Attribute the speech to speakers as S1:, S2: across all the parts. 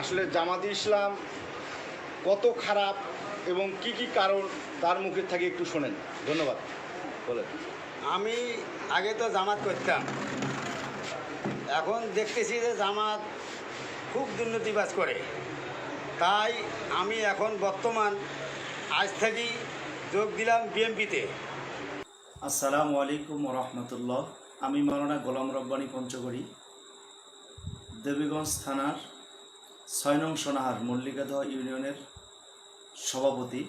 S1: আসলে জামাতি ইসলাম কত খারাপ এবং কি কি কারণ তার মুখের থেকে একটু শোনেন। ধন্যবাদ। বলেন।
S2: আমি আগে তো জামাত করতাম। এখন দেখতেছি যে জামাত খুব দুর্নীতিবাজ করে। তাই আমি এখন বর্তমান আজ থেকেই যোগ দিলাম বিএমপিতে
S3: আসসালামু আলাইকুম রহমতুল্লাহ আমি মাওলানা গোলাম রব্বানী পঞ্চগড়ি দেবীগঞ্জ থানার ছয় নং সোনাহার মল্লিকাদহ ইউনিয়নের সভাপতি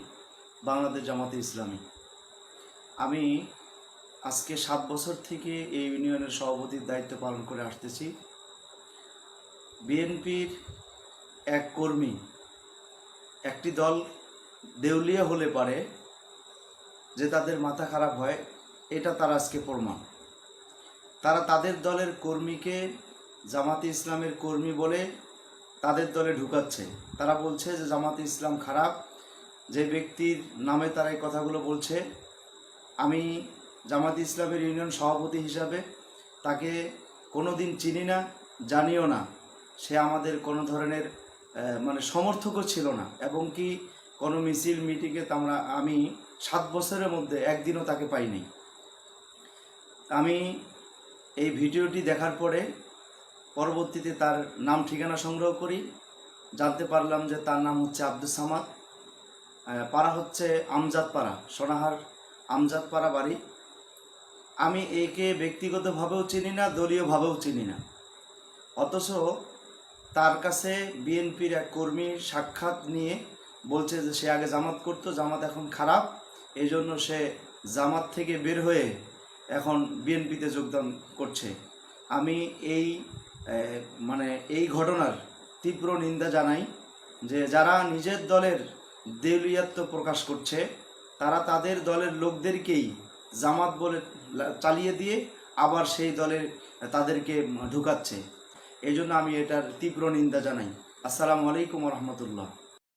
S3: বাংলাদেশ জামাতে ইসলামী। আমি আজকে সাত বছর থেকে এই ইউনিয়নের সভাপতির দায়িত্ব পালন করে আসতেছি। বিএনপির এক কর্মী, একটি দল দেউলিয়া হলে পারে যে তাদের মাথা খারাপ হয়, এটা তার আজকে প্রমাণ। তারা তাদের দলের কর্মীকে জামাতে ইসলামের কর্মী বলে তাদের দলে ঢুকাচ্ছে। তারা বলছে যে জামাতে ইসলাম খারাপ। যে ব্যক্তির নামে তারা এই কথাগুলো বলছে, আমি জামাতে ইসলামের ইউনিয়ন সভাপতি হিসাবে তাকে কোনো দিন চিনি না, জানিও না। সে আমাদের কোনো ধরনের মানে সমর্থকও ছিল না। এবং কি কোনো মিছিল, মিটিংয়ে আমরা, আমি সাত বছরের মধ্যে একদিনও তাকে পাইনি। আমি এই ভিডিওটি দেখার পরে পরবর্তীতে তার নাম ঠিকানা সংগ্রহ করি। জানতে পারলাম যে তার নাম হচ্ছে আব্দুল সামাদ। পাড়া হচ্ছে আমজাদ পাড়া সোনাহার আমজাদ পাড়া বাড়ি। আমি একে ব্যক্তিগতভাবেও চিনি না, দলীয়ভাবেও চিনি না। অথচ তার কাছে বিএনপির এক কর্মী সাক্ষাৎ নিয়ে বলছে যে সে আগে জামাত করতো, জামাত এখন খারাপ। এই জন্য সে জামাত থেকে বের হয়ে এখন বিএনপিতে যোগদান করছে। আমি এই মানে এই ঘটনার তীব্র নিন্দা জানাই যে যারা নিজের দলের দেউলিয়াত্ব প্রকাশ করছে, তারা তাদের দলের লোকদেরকেই জামাত বলে চালিয়ে দিয়ে আবার সেই দলের তাদেরকে ঢুকাচ্ছে। এই জন্য আমি এটার তীব্র নিন্দা জানাই। আসসালামু আলাইকুম রহমতুল্লাহ।